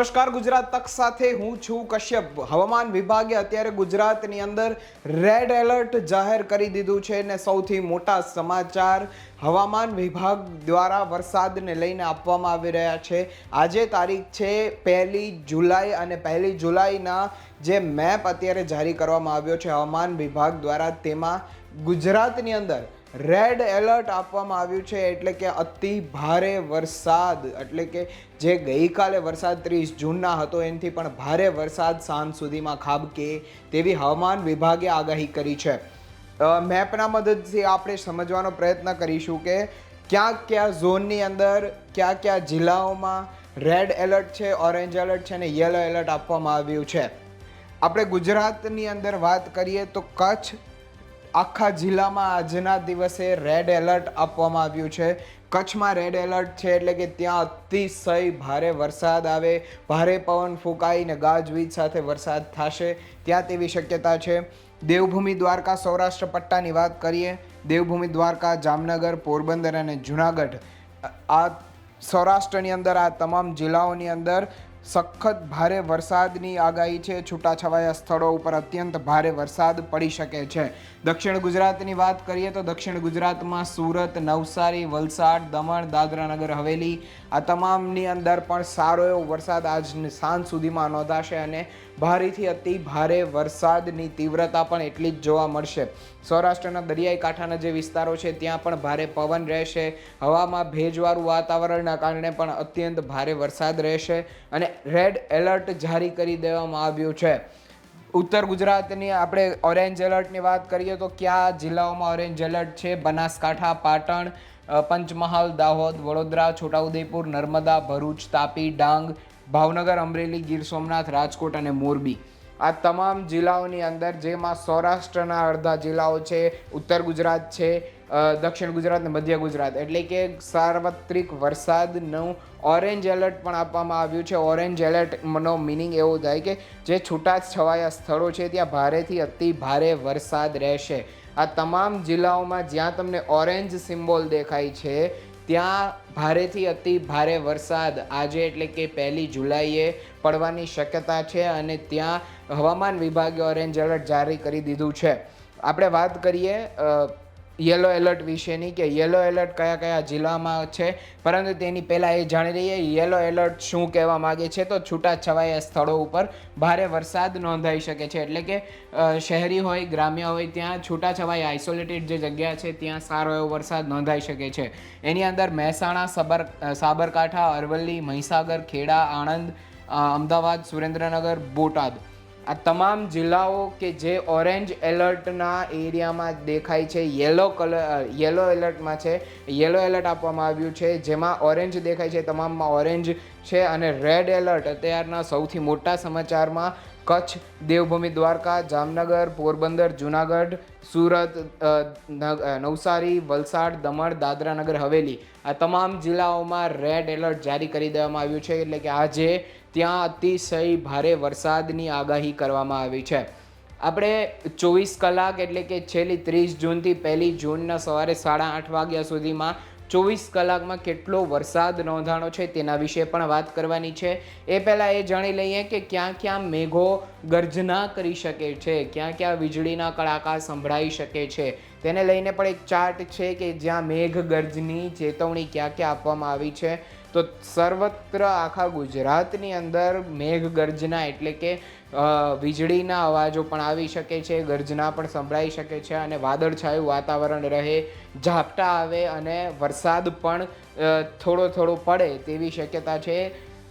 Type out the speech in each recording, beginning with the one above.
નમસ્કાર, ગુજરાત તક સાથે હું છું કશ્યપ. હવામાન વિભાગે અત્યારે ગુજરાતની અંદર રેડ એલર્ટ જાહેર કરી દીધું છે ને સૌથી મોટા સમાચાર હવામાન વિભાગ દ્વારા વરસાદને લઈને આપવામાં આવી રહ્યા છે. આજે તારીખ છે પહેલી જુલાઈ અને પહેલી જુલાઈના જે મેપ અત્યારે જારી કરવામાં આવ્યો છે હવામાન વિભાગ દ્વારા. તેમાં ગુજરાતની અંદર રેડ એલર્ટ આપવામાં આવ્યું છે એટલે કે અતિ ભારે વરસાદ, એટલે કે જે ગઈકાલે વરસાદ ત્રીસ જૂનના હતો, એનાથી પણ ભારે વરસાદ સાંજ સુધીમાં ખાબકે તેવી હવામાન વિભાગે આગાહી કરી છે. મેપના મદદથી આપણે સમજવાનો પ્રયત્ન કરીશું કે ક્યાં કયા ઝોનની અંદર, કયા કયા જિલ્લાઓમાં રેડ એલર્ટ છે ઓરેન્જ એલર્ટ છે અને યલો એલર્ટ આપવામાં આવ્યું છે. આપણે ગુજરાતની અંદર વાત કરીએ તો કચ્છ આખા જિલ્લામાં આજના દિવસે રેડ એલર્ટ આપવામાં આવ્યું છે. કચ્છમાં રેડ એલર્ટ છે એટલે કે ત્યાં અતિશય ભારે વરસાદ આવે. ભારે પવન ફૂંકાઈને ગાજવીજ સાથે વરસાદ થશે. ત્યાં તેવી શક્યતા છે. દેવભૂમિ દ્વારકા, સૌરાષ્ટ્ર પટ્ટાની વાત કરીએ. દેવભૂમિ દ્વારકા, જામનગર, પોરબંદર અને જુનાગઢ. આ સૌરાષ્ટ્રની અંદર, આ તમામ જિલ્લાઓની અંદર સખત ભારે વરસાદની આગાહી છે. છૂટાછવાયા સ્થળો ઉપર અત્યંત ભારે વરસાદ પડી શકે છે. દક્ષિણ ગુજરાતની વાત કરીએ તો દક્ષિણ ગુજરાતમાં સુરત, નવસારી, વલસાડ, દમણ, દાદરા નગર, હવેલી આ તમામની અંદર પણ સારો એવો વરસાદ આજ સાંજ સુધીમાં નોંધાશે અને ભારેથી અતિ ભારે વરસાદની તીવ્રતા પણ એટલી જ જોવા મળશે. સૌરાષ્ટ્રના દરિયાઈ કાંઠાના જે વિસ્તારો છે, ત્યાં પણ ભારે પવન રહેશે. હવામાં ભેજવાળું વાતાવરણના કારણે પણ અત્યંત ભારે વરસાદ રહેશે અને રેડ એલર્ટ જારી કરી દેવામાં આવ્યું છે. ઉત્તર ગુજરાતની આપણે ઓરેન્જ એલર્ટની વાત કરીએ તો કયા જિલ્લાઓમાં ઓરેન્જ એલર્ટ છે? બનાસકાંઠા, પાટણ પંચમહાલ, દાહોદ, વડોદરા, છોટાઉદેપુર, નર્મદા, ભરૂચ, તાપી, ડાંગ ભાવનગર, અમરેલી, ગીર સોમનાથ, રાજકોટ અને મોરબી. આ તમામ જિલ્લાઓની અંદર જેમાં સૌરાષ્ટ્રના અડધા જિલ્લાઓ છે, ઉત્તર ગુજરાત છે દક્ષિણ ગુજરાત અને મધ્ય ગુજરાત. એટલે કે સાર્વત્રિક વરસાદનું ઓરેન્જ એલર્ટ પણ આપવામાં આવ્યું છે. ઓરેન્જ એલર્ટનો મિનિંગ એવો થાય કે જે છૂટા છવાયા સ્થળો છે, ત્યાં ભારેથી અતિ ભારે વરસાદ રહેશે. આ તમામ જિલ્લાઓમાં જ્યાં તમને ઓરેન્જ સિમ્બોલ દેખાય છે ત્યાં ભારેથી અતિ ભારે વરસાદ. આજે એટલે કે પહેલી જુલાઈએ પડવાની શક્યતા છે અને ત્યાં હવામાન વિભાગે ઓરેન્જ એલર્ટ જારી કરી દીધું છે. આપણે વાત કરીએ યલો એલર્ટ વિશેની કે યલો એલર્ટ કયા કયા જિલ્લામાં છે? પરંતુ તેની પહેલાં એ જાણી લઈએ, યલો એલર્ટ શું કહેવા માગે છે? તો છૂટાછવાયા સ્થળો ઉપર ભારે વરસાદ નોંધાઈ શકે છે. એટલે કે શહેરી હોય, ગ્રામ્ય હોય, ત્યાં છૂટાછવાઈ આઇસોલેટેડ જે જગ્યા છે, ત્યાં સારો એવો વરસાદ નોંધાઈ શકે છે. એની અંદર મહેસાણા, સબર સાબરકાંઠા, અરવલ્લી, મહીસાગર, ખેડા, આણંદ અમદાવાદ, સુરેન્દ્રનગર, બોટાદ. આ તમામ જિલ્લાઓ કે જે ઓરેન્જ એલર્ટના એરિયામાં દેખાય છે, યલો કલર યલો એલર્ટમાં છે, યલો એલર્ટ આપવામાં આવ્યું છે, જેમાં ઓરેન્જ દેખાય છે, તમામમાં ઓરેન્જ છે અને રેડ એલર્ટ અત્યારના સૌથી મોટા સમાચારમાં કચ્છ, દેવભૂમિ, દ્વારકા, જામનગર, પોરબંદર, જુનાગઢ, સુરત નવસારી, વલસાડ, દમણ, દાદરા નગર, હવેલી આ તમામ જિલ્લાઓમાં રેડ એલર્ટ જારી કરી દેવામાં આવ્યું છે, એટલે કે આજે ત્યાં અતિશય ભારે વરસાદની આગાહી કરવામાં આવી છે. આપણે ચોવીસ કલાક એટલે કે છેલ્લી ત્રીસ જૂનથી પહેલી જૂનના સવારે સાડા આઠ વાગ્યા સુધીમાં ચોવીસ કલાકમાં કેટલો વરસાદ નોંધાણો છે તેના વિશે પણ વાત કરવાની છે. એ પહેલાં એ જાણી લઈએ કે ક્યાં ક્યાં મેઘો ગર્જના કરી શકે છે, ક્યાં ક્યાં વીજળીના કડાકા સંભળાઈ શકે છે. તેને લઈને પણ એક ચાર્ટ છે કે જ્યાં મેઘ ગર્જની ચેતવણી ક્યાં ક્યાં આપવામાં આવી છે. તો સર્વત્ર આખા ગુજરાતની અંદર મેઘ ગર્જના એટલે કે વીજળીના અવાજો પણ આવી શકે છે, ગર્જના પણ સંભળાઈ શકે છે અને વાદળછાયું વાતાવરણ રહે, ઝાપટા આવે અને વરસાદ પણ થોડો થોડો પડે તેવી શક્યતા છે.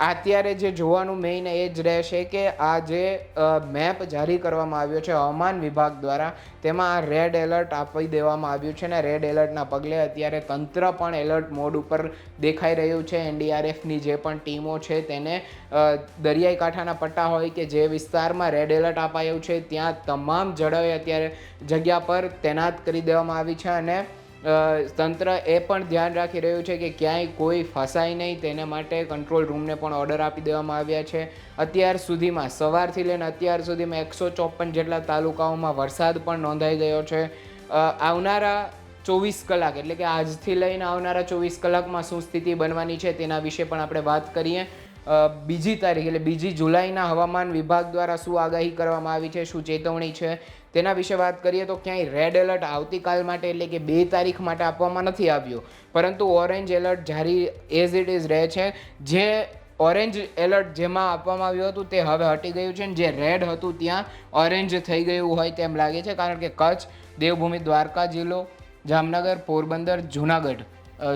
અત્યારે જે જોવાનું મેઇન એ જ રહેશે કે આ જે મેપ જારી કરવામાં આવ્યો છે હવામાન વિભાગ દ્વારા, તેમાં આ રેડ એલર્ટ આપી દેવામાં આવ્યું છે ને રેડ એલર્ટના પગલે અત્યારે તંત્ર પણ એલર્ટ મોડ ઉપર દેખાઈ રહ્યું છે. એનડીઆરએફની જે પણ ટીમો છે તેને દરિયાઈ કાંઠાના પટ્ટા હોય કે જે વિસ્તારમાં રેડ એલર્ટ અપાયું છે, ત્યાં તમામ જળાએ અત્યારે જગ્યા પર તૈનાત કરી દેવામાં આવી છે અને તંત્ર એ પણ ધ્યાન રાખી રહ્યું છે કે ક્યાંય કોઈ ફસાય નહીં, તેને માટે કંટ્રોલ રૂમને પણ ઓર્ડર આપી દેવામાં આવ્યા છે. અત્યાર સુધીમાં, સવારથી લઈને અત્યાર સુધીમાં એકસો ચોપન જેટલા તાલુકાઓમાં વરસાદ પણ નોંધાઈ ગયો છે. આવનારા ચોવીસ કલાક, એટલે કે આજથી લઈને આવનારા ચોવીસ કલાકમાં શું સ્થિતિ બનવાની છે તેના વિશે પણ આપણે વાત કરીએ. બીજી તારીખ, એટલે બીજી જુલાઈના હવામાન વિભાગ દ્વારા શું આગાહી કરવામાં આવી છે, શું ચેતવણી છે તેના વિશે વાત કરીએ તો ક્યાંય રેડ એલર્ટ આવતીકાલ માટે એટલે કે બે તારીખ માટે આપવામાં નથી આવ્યું. પરંતુ ઓરેન્જ એલર્ટ જારી એઝ ઇટ ઇઝ રહે છે. જે ઓરેન્જ એલર્ટ જેમાં આપવામાં આવ્યું હતું તે હવે હટી ગયું છે જે રેડ હતું ત્યાં ઓરેન્જ થઈ ગયું હોય તેમ લાગે છે. કારણ કે કચ્છ, દેવભૂમિ, દ્વારકા જિલ્લો, જામનગર, પોરબંદર, જુનાગઢ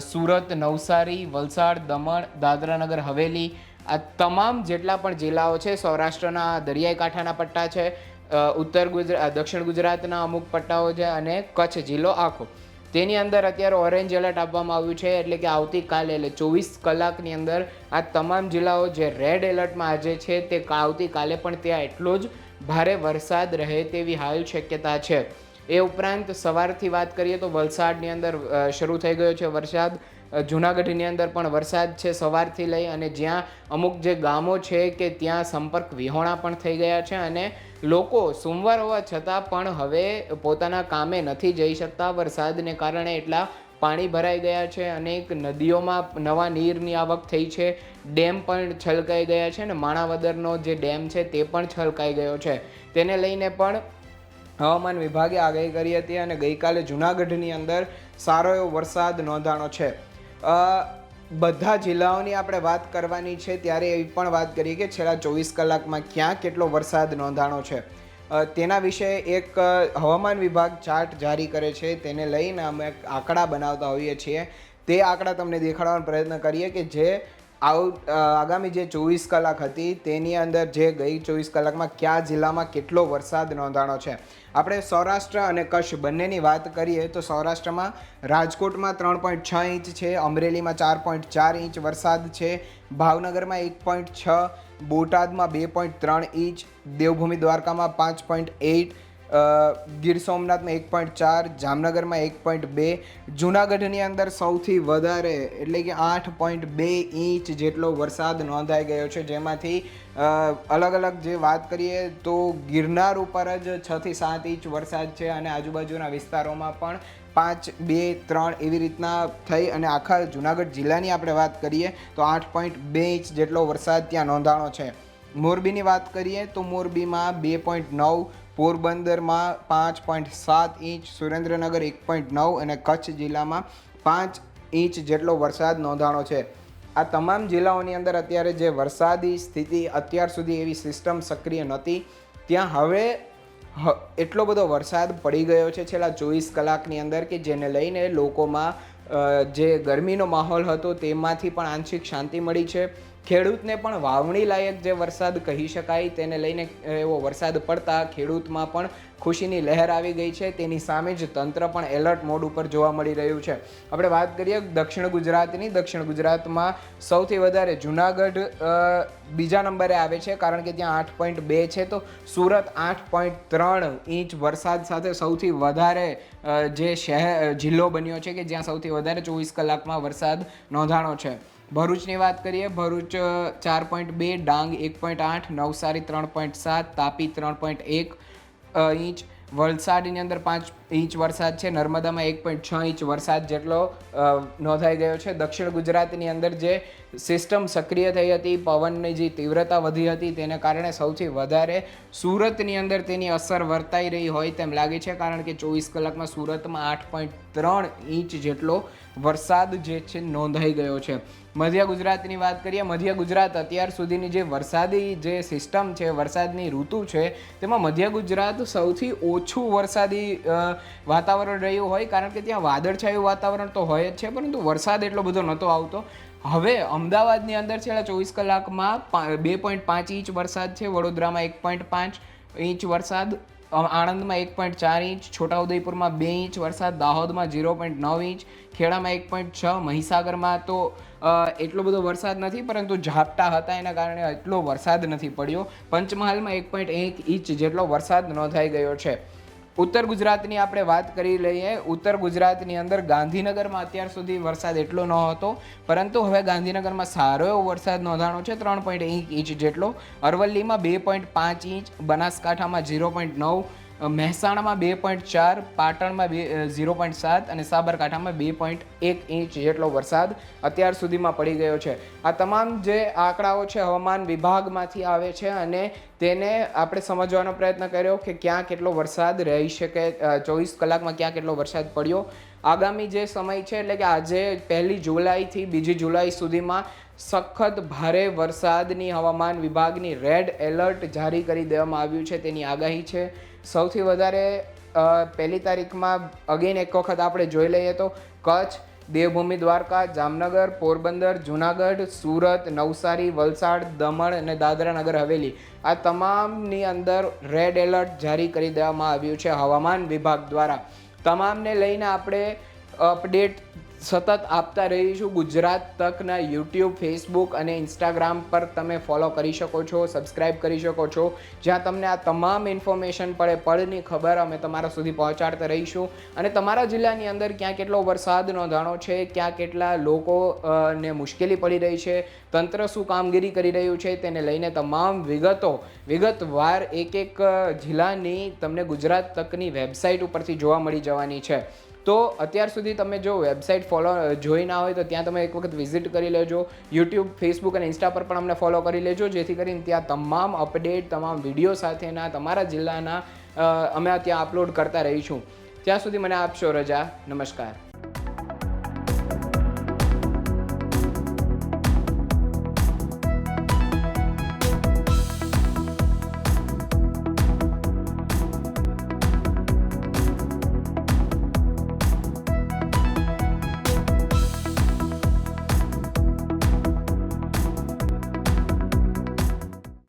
સુરત, નવસારી, વલસાડ, દમણ, દાદરાનગર, હવેલી આ તમામ જેટલા પણ જિલ્લાઓ છે, સૌરાષ્ટ્રના દરિયાઈ કાંઠાના પટ્ટા છે ઉત્તર ગુજરાત દક્ષિણ ગુજરાતના અમુક પટ્ટાઓ છે અને કચ્છ જિલ્લો આખો. તેની અંદર અત્યારે ઓરેન્જ એલર્ટ આપવામાં આવ્યું છે, એટલે કે આવતીકાલે, એટલે ચોવીસ કલાકની અંદર આ તમામ જિલ્લાઓ જે રેડ એલર્ટમાં આજે છે તે આવતીકાલે પણ ત્યાં એટલો જ ભારે વરસાદ રહે તેવી હાલ શક્યતા છે. એ ઉપરાંત સવારથી વાત કરીએ તો વલસાડની અંદર શરૂ થઈ ગયો છે વરસાદ. જૂનાગઢની અંદર પણ વરસાદ છે સવારથી લઈ અને જ્યાં અમુક જે ગામો છે કે ત્યાં સંપર્ક વિહોણા પણ થઈ ગયા છે અને લોકો સોમવાર હોવા છતાં પણ હવે પોતાના કામે નથી જઈ શકતા. વરસાદને કારણે એટલા પાણી ભરાઈ ગયા છે, અનેક નદીઓમાં નવા નીરની આવક થઈ છે, ડેમ પણ છલકાઈ ગયા છે અને માણાવદરનો જે ડેમ છે તે પણ છલકાઈ ગયો છે. તેને લઈને પણ હવામાન વિભાગે આગાહી કરી હતી અને ગઈકાલે જૂનાગઢની અંદર સારો એવો વરસાદ નોંધાણો છે. બધા જિલ્લાઓની આપણે વાત કરવાની છે, ત્યારે એવી પણ વાત કરીએ કે છેલ્લા ચોવીસ કલાકમાં ક્યાં કેટલો વરસાદ નોંધાણો છે. તેના વિશે એક હવામાન વિભાગ ચાર્ટ જારી કરે છે, તેને લઈને અમે આંકડા બનાવતા હોઈએ છીએ. તે આંકડા તમને દેખાડવાનો પ્રયત્ન કરીએ કે જે આઉટ આગામી જે ચોવીસ કલાક હતી, તેની અંદર જે ગઈ ચોવીસ કલાકમાં કયા જિલ્લામાં કેટલો વરસાદ નોંધાણો છે. આપણે સૌરાષ્ટ્ર અને કચ્છ બંનેની વાત કરીએ તો સૌરાષ્ટ્રમાં રાજકોટમાં ત્રણ પોઈન્ટ છ ઇંચ છે, અમરેલીમાં ચાર પોઈન્ટ ચાર ઇંચ વરસાદ છે, ભાવનગરમાં એક પોઈન્ટ છ, બોટાદમાં બે પોઈન્ટ ત્રણ ઇંચ, દેવભૂમિ દ્વારકામાં પાંચ પોઈન્ટ એઇટ ગીર સોમનાથમાં એક પોઈન્ટ ચાર, જામનગરમાં એક પોઈન્ટ બે, જૂનાગઢની અંદર સૌથી વધારે એટલે કે આઠ પોઈન્ટ બે ઇંચ જેટલો વરસાદ નોંધાઈ ગયો છે. જેમાંથી અલગ અલગ જે વાત કરીએ તો ગિરનાર ઉપર જ છથી સાત ઇંચ વરસાદ છે અને આજુબાજુના વિસ્તારોમાં પણ પાંચ, બે, ત્રણ એવી રીતના થઈ અને આખા જુનાગઢ જિલ્લાની આપણે વાત કરીએ તો આઠ પોઈન્ટ બે ઇંચ જેટલો વરસાદ ત્યાં નોંધાણો છે. મોરબીની વાત કરીએ તો મોરબીમાં બે પોઈન્ટ નવ પોરબંદરમાં પાંચ પોઈન્ટ સાત ઇંચ, સુરેન્દ્રનગર એક પોઈન્ટ નવ અને કચ્છ જિલ્લામાં પાંચ ઇંચ જેટલો વરસાદ નોંધાણો છે. આ તમામ જિલ્લાઓની અંદર અત્યારે જે વરસાદી સ્થિતિ અત્યાર સુધી એવી સિસ્ટમ સક્રિય નહોતી, ત્યાં હવે એટલો બધો વરસાદ પડી ગયો છે છેલ્લા ચોવીસ કલાકની અંદર કે જેને લઈને લોકોમાં જે ગરમીનો માહોલ હતો તેમાંથી પણ આંશિક શાંતિ મળી છે. ખેડૂતને પણ વાવણી લાયક જે વરસાદ કહી શકાય, તેને લઈને એવો વરસાદ પડતા ખેડૂતમાં પણ ખુશીની લહેર આવી ગઈ છે. તેની સામે જ તંત્ર પણ એલર્ટ મોડ ઉપર જોવા મળી રહ્યું છે. આપણે વાત કરીએ દક્ષિણ ગુજરાતની. દક્ષિણ ગુજરાતમાં સૌથી વધારે જુનાગઢ બીજા નંબરે આવે છે કારણ કે ત્યાં આઠ પોઈન્ટ બે છે. તો સુરત આઠ પોઈન્ટ ત્રણ ઇંચ વરસાદ સાથે સૌથી વધારે જે શહેર જિલ્લો બન્યો છે કે જ્યાં સૌથી વધારે ચોવીસ કલાકમાં વરસાદ નોંધાણો છે. ભરૂચની વાત કરીએ, ભરૂચ ચાર પોઈન્ટ બે, ડાંગ એક પોઈન્ટ આઠ, નવસારી ત્રણ પોઈન્ટ સાત, તાપી ત્રણ પોઈન્ટ એક ઇંચ, વલસાડની અંદર પાંચ ઇંચ વરસાદ છે, નર્મદામાં એક પોઈન્ટ છ ઇંચ વરસાદ જેટલો નોંધાઈ ગયો છે. દક્ષિણ ગુજરાતની અંદર જે સિસ્ટમ સક્રિય થઈ હતી, પવનની જે તીવ્રતા વધી હતી તેને કારણે સૌથી વધારે સુરતની અંદર તેની અસર વર્તાઈ રહી હોય તેમ લાગે છે, કારણ કે ચોવીસ કલાકમાં સુરતમાં આઠ પોઈન્ટ ત્રણ ઇંચ જેટલો વરસાદ જે છે નોંધાઈ ગયો છે. મધ્ય ગુજરાતની વાત કરીએ, મધ્ય ગુજરાત અત્યાર સુધીની જે વરસાદી જે સિસ્ટમ છે, વરસાદની ઋતુ છે, તેમાં મધ્ય ગુજરાત સૌથી ઓછું વરસાદી વાતાવરણ રહ્યું હોય. કારણ કે ત્યાં વાદળછાયું વાતાવરણ તો હોય જ છે, પરંતુ વરસાદ એટલો બધો નહોતો આવતો. હવે અમદાવાદની અંદર છેલ્લા ચોવીસ કલાકમાં બે પોઈન્ટ પાંચ ઇંચ વરસાદ છે, વડોદરામાં એક પોઈન્ટ પાંચ ઇંચ વરસાદ આણંદમાં એક પોઈન્ટ ચાર ઇંચ, છોટાઉદેપુરમાં બે ઇંચ વરસાદ, દાહોદમાં ઝીરો પોઈન્ટ નવ ઇંચ, ખેડામાં એક પોઈન્ટ છ, મહીસાગરમાં તો એટલો બધો વરસાદ નથી, પરંતુ ઝાપટા હતા એના કારણે એટલો વરસાદ નથી પડ્યો. પંચમહાલમાં એક પોઈન્ટ એક ઇંચ જેટલો વરસાદ નોંધાઈ ગયો છે. ઉત્તર ગુજરાતની આપણે વાત કરી લઈએ. ઉત્તર ગુજરાતની અંદર ગાંધીનગરમાં અત્યાર સુધી વરસાદ એટલો ન હતો પરંતુ હવે ગાંધીનગરમાં સારો એવો વરસાદ નોંધાણો છે, ત્રણ પોઈન્ટ એક ઇંચ જેટલો. અરવલ્લીમાં બે પોઈન્ટ પાંચ ઇંચ, બનાસકાંઠામાં ઝીરો પોઈન્ટ નવ મહેસાણામાં બે પોઈન્ટ ચાર, પાટણમાં બે ઝીરો પોઈન્ટ સાત અને સાબરકાંઠામાં બે પોઈન્ટ એક ઇંચ જેટલો વરસાદ અત્યાર સુધીમાં પડી ગયો છે. આ તમામ જે આંકડાઓ છે હવામાન વિભાગમાંથી આવે છે અને તેને આપણે સમજવાનો પ્રયત્ન કર્યો કે ક્યાં કેટલો વરસાદ રહી શકે ચોવીસ કલાકમાં ક્યાં કેટલો વરસાદ પડ્યો આગામી જે સમય છે, એટલે કે આજે પહેલી જુલાઈથી બીજી જુલાઈ સુધીમાં સખત ભારે વરસાદની હવામાન વિભાગની રેડ એલર્ટ જારી કરી દેવામાં આવ્યું છે, તેની આગાહી છે. સૌથી વધારે પહેલી તારીખમાં અગેન એક વખત આપણે જોઈ લઈએ તો કચ્છ, દેવભૂમિ, દ્વારકા, જામનગર, પોરબંદર, જુનાગઢ, સુરત, નવસારી, વલસાડ, દમણ અને દાદરા નગર હવેલી આ તમામની અંદર રેડ એલર્ટ જારી કરી દેવામાં આવ્યું છે હવામાન વિભાગ દ્વારા. તમામને લઈને આપણે અપડેટ સતત આપતા રહીશું. ગુજરાત તકના યુટ્યુબ, ફેસબુક અને ઇન્સ્ટાગ્રામ પર તમે ફોલો કરી શકો છો, સબસ્ક્રાઇબ કરી શકો છો. જ્યાં તમને આ તમામ ઇન્ફોર્મેશન પડે, પડની ખબર અમે તમારા સુધી પહોંચાડતા રહીશું. અને તમારા જિલ્લાની અંદર ક્યાં કેટલો વરસાદ નોંધાણો છે, ક્યાં કેટલા લોકો ને મુશ્કેલી પડી રહી છે, તંત્ર શું કામગીરી કરી રહ્યું છે, તેને લઈને તમામ વિગતો, વિગતવાર એક એક જિલ્લાની તમને ગુજરાત તકની વેબસાઇટ ઉપરથી જોવા મળી જવાની છે. તો અત્યાર સુધી તમે જો વેબસાઇટ ફોલો જોઈ ના હોય તો ત્યાં તમે એક વખત વિઝિટ કરી લેજો. યુટ્યુબ ફેસબુક અને ઇન્સ્ટા પર પણ અમને ફોલો કરી લેજો. જેથી કરીને ત્યાં તમામ અપડેટ તમામ વીડિયો સાથેના, તમારા જિલ્લાના અમે ત્યાં અપલોડ કરતા રહીશું. ત્યાં સુધી મને આપશો રજા. નમસ્કાર.